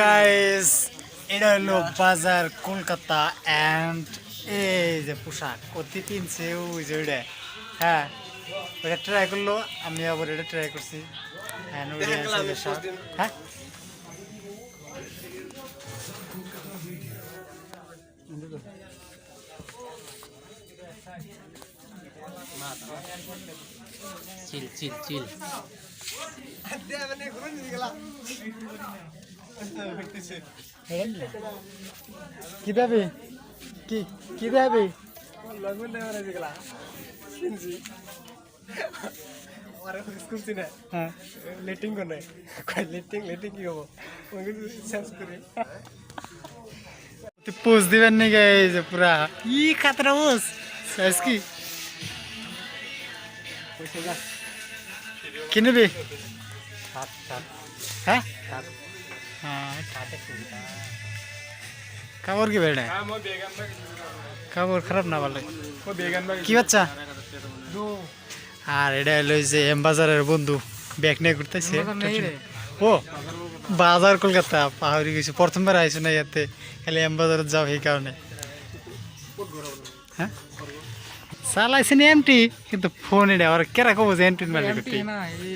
Guys এটা হলো বাজার কলকাতা অ্যান্ড এই যে পোশাক অতি কিনছে ওই যে ওইটা হ্যাঁ ওটা ট্রাই করল আমি আবার এটা ট্রাই করছি। And ওইটা আছে যে শার্ট। হ্যাঁ? চিল চিল চিল কি দেবে কি কি দেবে হ্যাঁ লেটিং করে লেটিং লেটিং কি হব ওইগুলো চেঞ্জ করে পোজ দিবেন নাকি এই যে পুরা ই খাতরা পোজ সাইজ কি কি নেবে হ্যাঁ হ্যাঁ কাপড় কি বেড়ে কাপড় খারাপ না ভালো কি বাচ্চা আর এটা হলো যে এমবাজারের বন্ধু ব্যাগ নিয়ে ঘুরতেছে ও বাজার কলকাতা পাহাড়ি গেছি প্রথমবার আইসো না ইয়াতে খালি এমবাজারে যাও এই কারণে হ্যাঁ চালাইছে নি এমটি কিন্তু ফোন এটা আর কেরা কব যে এন্ট্রি মারি করতে না এই